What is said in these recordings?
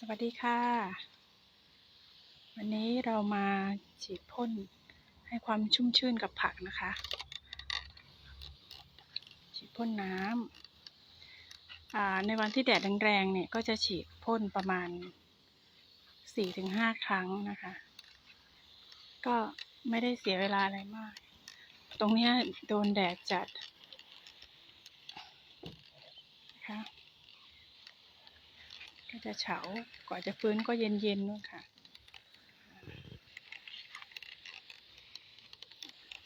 สวัสดีค่ะ วันนี้เรามาฉีดพ่นให้ความชุ่มชื่นกับผักนะคะ ฉีดพ่นน้ำในวันที่แดดแรงๆเนี่ยก็จะฉีดพ่นประมาณ 4-5 ครั้งนะคะ ก็ไม่ได้เสียเวลาอะไรมาก ตรงเนี้ยโดนแดดจัดนะคะ ก็จะเฉากว่าจะฟื้นก็เย็นๆนู่นค่ะ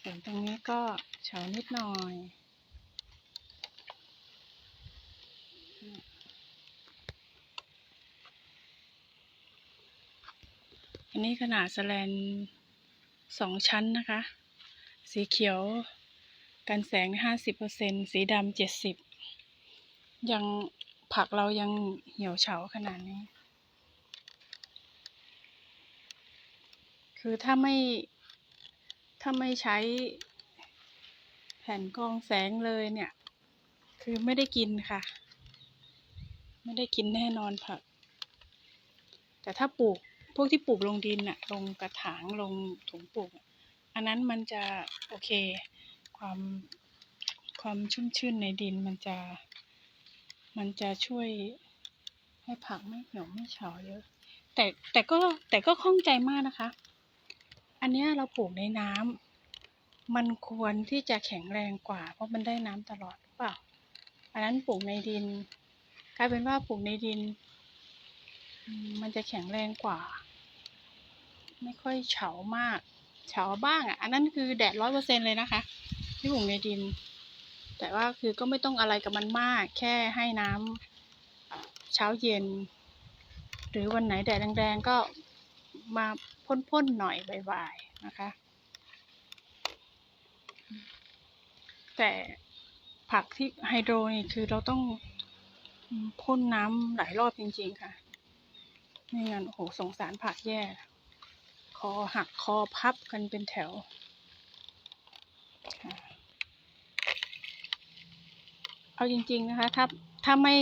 ส่วนตรงนี้ก็เฉานิดหน่อยอันนี้ขนาดสแลนสองชั้นนะคะ สีเขียวกันแสงห้าสิบเปอร์เซ็นสีดำเจ็ดสิบยัง ผักเรายังเหี่ยวเฉาขนาดนี้ คือถ้าไม่ ถ้าไม่ใช้แผ่นกองแสงเลยเนี่ย คือไม่ได้กินค่ะ ไม่ได้กินแน่นอนผัก แต่ถ้าปลูกพวกที่ปลูกลงดินน่ะลงกระถางลงถุงปลูกอะอันนั้นมันจะโอเค ความความชุ่มชื่นในดินมันจะ มันจะช่วยให้ผักไม่เหี่ยวไม่เฉาเยอะ แต่แต่ก็แต่ก็ข้องใจมากนะคะ อันนี้เราปลูกในน้ำมันควรที่จะแข็งแรงกว่า เพราะมันได้น้ำตลอดหรือเปล่า อันนั้นปลูกในดิน กลายเป็นว่าปลูกในดินมมันจะแข็งแรงกว่า ไม่ค่อยเฉามาก เฉาบ้างอะ อันนั้นคือแดดร้อยเปอร์เซ็นเลยนะคะ ที่ปลูกในดิน แต่ว่าคือก็ไม่ต้องอะไรกับมันมาก แค่ให้น้ำเช้าเย็น หรือวันไหนแดดแรงๆก็มาพ่นๆหน่อยบ่ายๆนะคะ แต่ผักที่ไฮโดรนี่คือเราต้องพ่นน้ำหลายรอบจริงๆค่ะ ไม่งั้นโอ้โหสงสารผักแย่ คอหักคอพับกันเป็นแถวค่ะ เอาจริง ๆนะคะ ถ้าถ้าไม่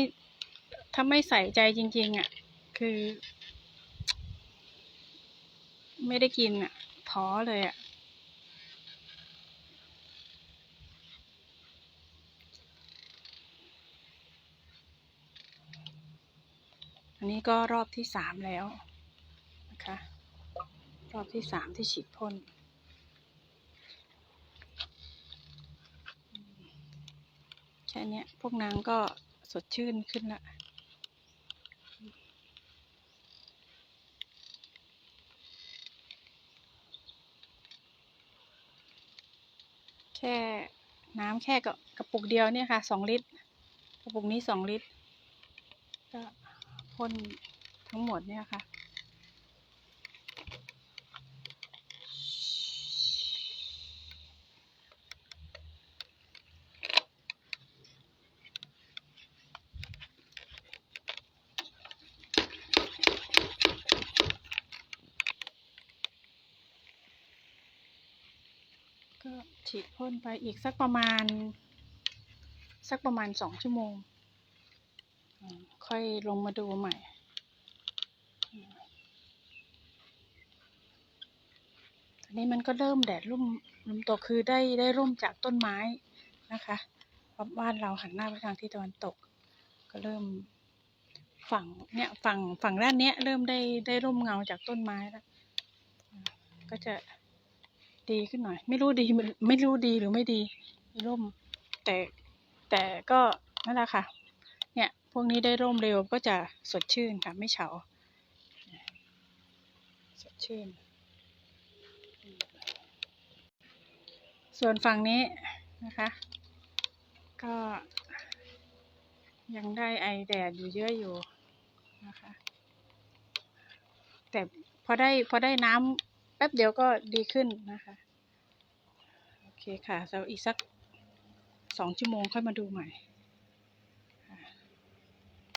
ถ้าไม่ใส่ใจจริง ๆอะ คือ ไม่ได้กินอะท้อเลยอะอันนี้ก็รอบที่สามแล้วนะคะ รอบที่สามที่ฉีดพ่น ค่นี้พวกนางก็สดชื่นขึ้นละแค่น้ำแค่กระกระปุกเดียวเนี่ยค่ะสองลิตร กระปุกนี้สองลิตร ก็พ่นทั้งหมดเนี่ยค่ะ ก็ ฉีดพ่นไปอีกสักประมาณ สักประมาณสองชั่วโมง ค่อยลงมาดูใหม่อืมอันนี้มันก็เริ่มแดดร่มลมตกคือได้ได้ร่มจากต้นไม้นะคะเพราะบ้านเราหันหน้าไปทางทิศตะวันตก ก็เริ่มฝั่งเนี่ยฝั่งฝั่งด้านเนี้ยเริ่มได้ได้ร่มเงาจากต้นไม้แล้ว ก็จะ ดีขึ้นหน่อย ไม่รู้ดีไม่รู้ดีหรือไม่ดีมีร่ม แต่แต่ก็นั่นแหละค่ะ เนี่ยพวกนี้ได้ร่มเร็วก็จะสดชื่นค่ะ ไม่เฉาสดชื่น ส่วนฝั่งนี้นะคะ ก็ยังได้ไอแดดอยู่เยอะอยู่นะคะ แต่พอได้พอได้น้ำ แป๊บเดียวก็ดีขึ้นนะคะ โอเคค่ะเราอีกสักสองชั่วโมงค่อยมาดูใหม่